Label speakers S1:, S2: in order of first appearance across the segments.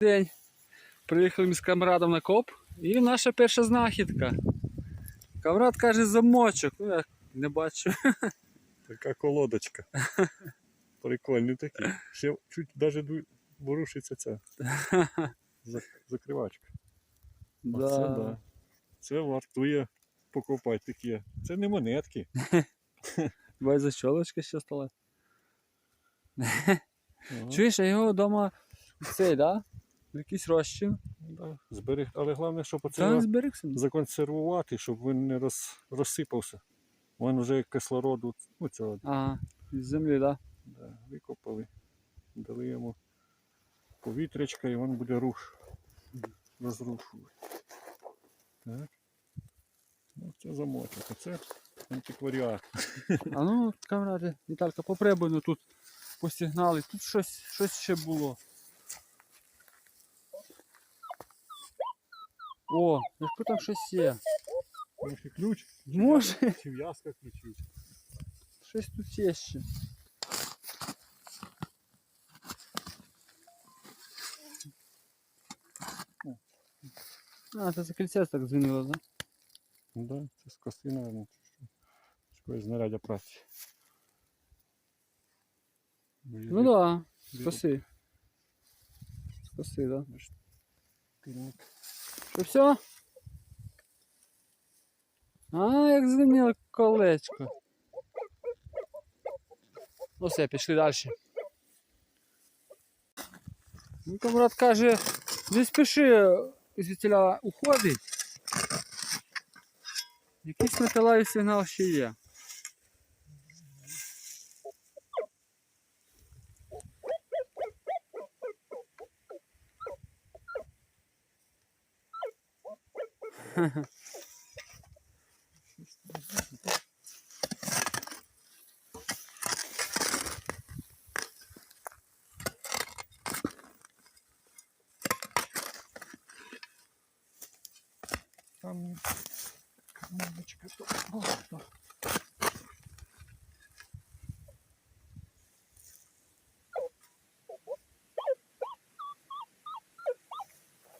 S1: День. Приїхали ми з камрадом на коп і наша перша знахідка. Камрад каже замочок. Ну я не бачу.
S2: Така колодочка. Прикольний такий. Ще чуть навіть ворушиться ця зак- закривачка. Оце да. Це вартує покупати такі. Це не монетки.
S1: Бать защолочка ще стала. Чуєш, а його вдома цей, да? Якийсь розчин.
S2: да. Зберіг. Але головне, щоб оце законсервувати, щоб він не роз... розсипався. Він вже кислороду ну, цього
S1: Ага, з землі, да?
S2: да, викопали. Дали йому повітрячка і він буде руш. Розрушувати. Так. Ну, це замочок, а це антикваріат.
S1: А ну, камради, Віталька, попробуй ну тут посігнали. Тут щось, щось ще було. О, якщо там щось є.
S2: Може ключ?
S1: Може,
S2: Чи в'язка ключів?
S1: щось тут є ще. А, це за кільце так дзвінило, да?
S2: Ну да, це з коси, мабуть. З якогось знаряддя праці.
S1: Ну да, з коси. З коси, да.
S2: Тильник.
S1: Що все? А, як звеніло колечко. Ну все, пішли далі. Ну, камрад каже, не спіши звідтіля уходить. Якийсь металевий сигнал ще є.
S2: Там кнопочка. то- О, то.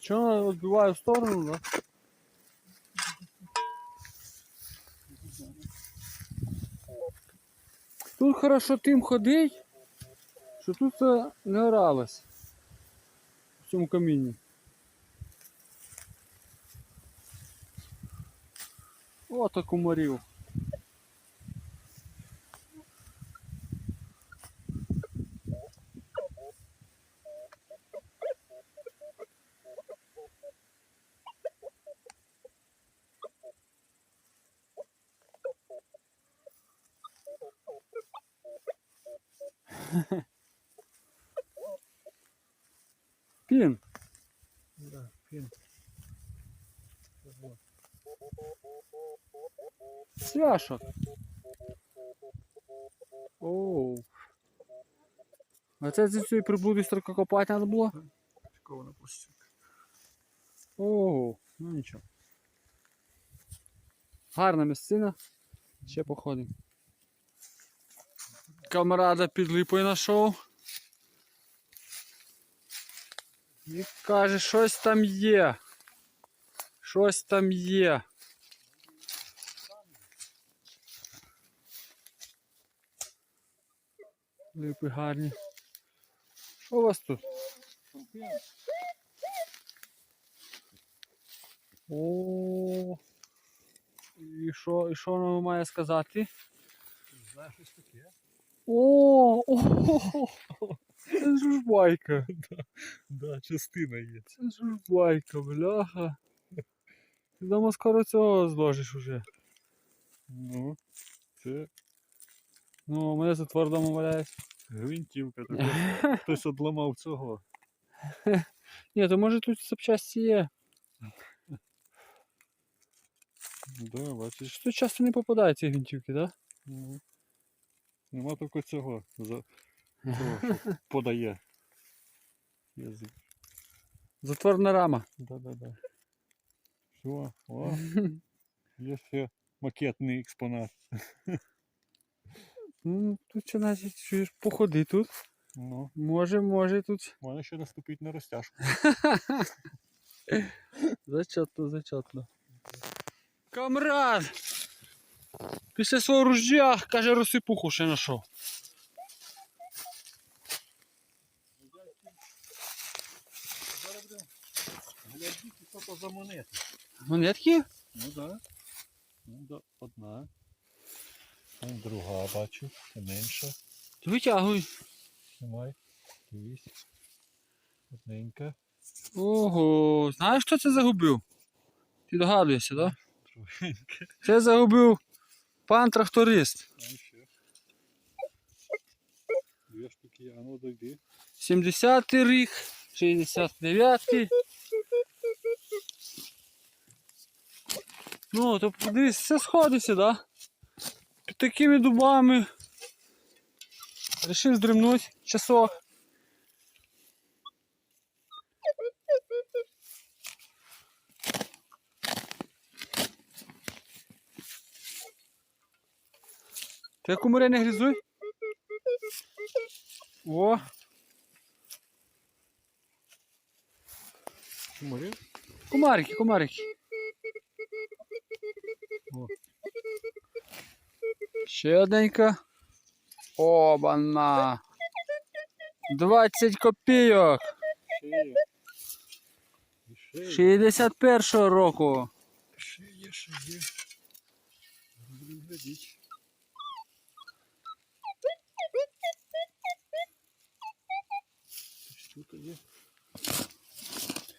S1: Чого відбиваю в сторону, да? Тут хорошо тим ходить, що тут е, не оралось в цьому камінні. О, так комарів. Пін.
S2: Да, фін.
S1: Свяшок. Оу. А це за цієї приблуди строка копати треба було?
S2: Шкована площадка.
S1: Оу, ну нічого. Гарна місцина. Ще походимо. Камрада під липою знайшов. І каже, щось там є. Щось там є. Липи гарні. Що у вас тут? О. І що, і що воно має сказати?
S2: Знаєш щось таке?
S1: О, о, це ж байка.
S2: Да, частина є.
S1: Це ж байка, бляха. Ти дома скоро цього зложиш уже.
S2: Ну, це
S1: Ну, у мене затвор вдома валяється.
S2: гвинтівка така. Хтось одламав цього.
S1: Ні, то може тут запчасті є.
S2: Да, бачиш.
S1: Тут часто не попадають ці гвинтівки, так?
S2: Ну, нема тільки цього. Подає. Язик.
S1: Затворна рама.
S2: Да-да-да. Все, о, є ще макетний експонат.
S1: Ну, тут що значить, чуєш, походи тут.
S2: Ну,
S1: Може, може тут.
S2: можна ще наступити на розтяжку.
S1: Зачетно, зачетно. Камрад! Після свого руждя, каже, розсипуху ще знайшов.
S2: Зараз будемо глядіти, що то за монети.
S1: Монетки?
S2: Ну да. Ну да, одна. Там друга бачу, це менша.
S1: То Витягуй.
S2: Знімай. Дивись. Одненька.
S1: Ого, знаєш, хто це загубив? Ти догадуєшся, так? Да?
S2: Другенька.
S1: Це загубив пан тракторист.
S2: Дві штуки, а ну дойди.
S1: 70-й рік, 69-й. Ну, то подивись, все сходиться, да? Під такими дубами. Рішив здримнути часок. Ти кумари не грізуй? О,
S2: Кумарі?
S1: Кумарики, кумарики. Ще одненька. Обана. 20 копійок.
S2: Ще є.
S1: 61-го року.
S2: Ще є, ще є. Будемо глядіти.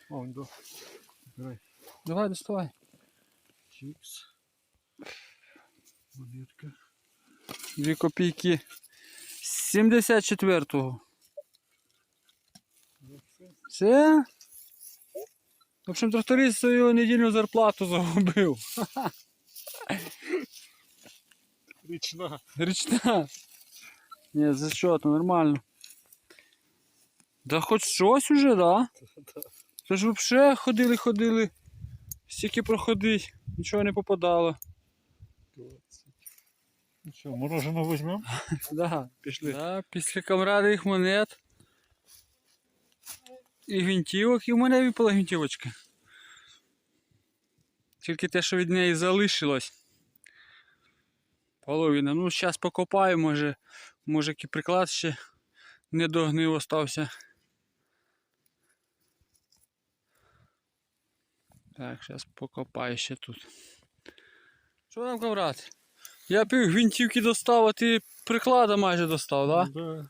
S2: До. Давай.
S1: Давай, доставай.
S2: Чікс. Монетка.
S1: Дві копійки. 74-го.
S2: Ну, все.
S1: Все? В общем, тракторист свою недільну зарплату загубив.
S2: Річна.
S1: Річна. Ні, за що, то нормально. Да хоч щось уже, да? Це ж взагалі ходили, ходили. Стільки проходить, нічого не попадало.
S2: 20. Ну що, мороженое візьмемо?
S1: Да, пішли. Да, після камрадових монет. І гвинтівок, і в мене випала гвинтівочка. Тільки те, що від неї залишилось. Половина. Ну, зараз покопаю, може, може який приклад ще не догнив остався. Так, зараз покопаю ще тут. Що там, камрад? Я пів гвинтівки достав, а ти приклада майже достав, так? Да?
S2: Да.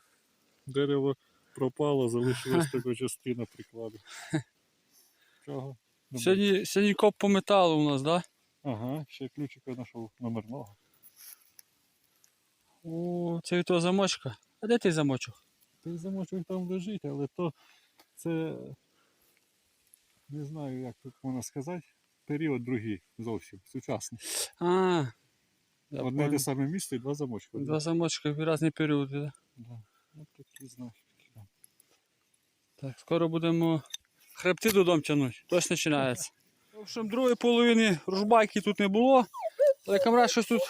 S2: Дерево пропало, залишилась така частина прикладу. Чого?
S1: Сьогодні, сьогодні коп по металу у нас, так? Да?
S2: Ага, ще ключика знайшов номерного.
S1: О, це від того замочка. А де той замочок?
S2: Той замочок там лежить, але то це не знаю, як тут можна сказати. Період другий зовсім сучасний.
S1: А,
S2: Одне те саме місце і два замочки.
S1: Два замочка в різні періоди, да?
S2: Да. Такі знахідки.
S1: Так, скоро будемо хребти додому тягнути. Точно починається. В общем, другої половини ружбайки тут не було, але камрад щось тут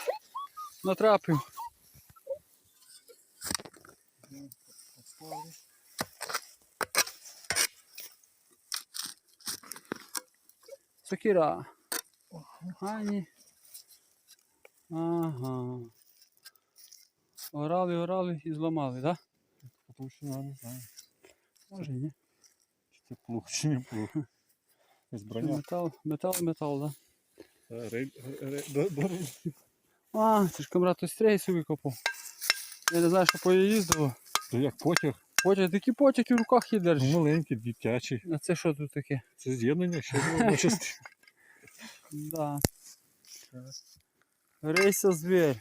S1: натрапив. Сокира. Гані. Ага. Орали, орали і зламали, так? Да?
S2: Толщина, не знаю.
S1: Може і ні.
S2: Чи це плуг, чи не плуг.
S1: Метал, метал, метал, да.
S2: Е,
S1: А, це ж камрад той стрейсу викопав. Я не знаю, що поїздило.
S2: То як потяг,
S1: Потяг, такі потяги в руках їдеш.
S2: ну, маленький, дитячий.
S1: А це що тут таке?
S2: Це з'єднання ще одна частина.
S1: Да. Рейса звір.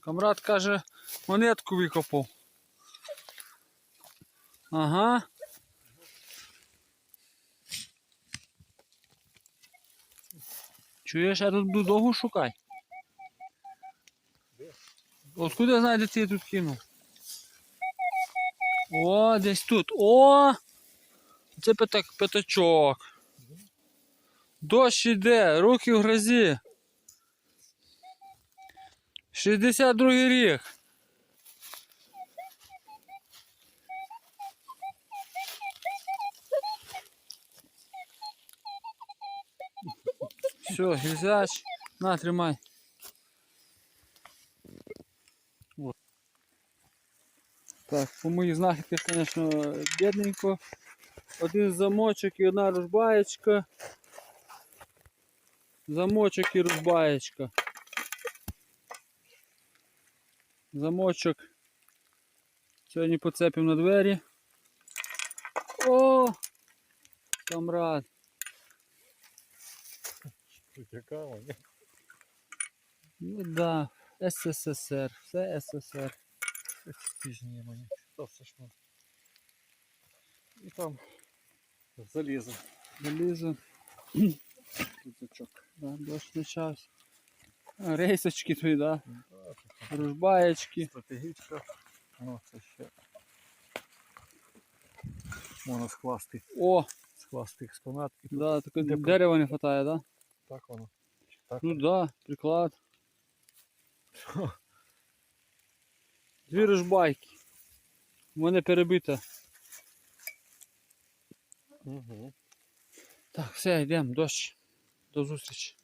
S1: Камрад каже, монетку викопав. Ага. Чуєш, я тут буду довго шукати. Откуда я її тут кинув? О, десь тут. О! Це п'ятак, п'ятачок. Дощ іде, руки в грозі. 62 рік. Все, грязач. На, тримай. Так, по моїх знахідках, звісно, бідненько. Один замочок і одна ружбаєчка. Замочок і ружбаєчка. Замочок. Сьогодні поцепимо на двері. О! Камрад. Ну да, СССР, все СССР.
S2: Пізніше мені. І там залізо.
S1: Залізо. Да, дощ почався. Рейсочки твої, да?
S2: Да,
S1: Ружбаєчки.
S2: Стратегічка. Ну, це ще. Можна скласти,
S1: О,
S2: скласти експонат і
S1: да, таке
S2: Де-
S1: дерева не вистачає, да?
S2: так воно. Чи Так.
S1: Ну да, приклад. Дві ружбайки. У мене перебита.
S2: Угу.
S1: Так, все, йдемо, дощ. До зустрічі.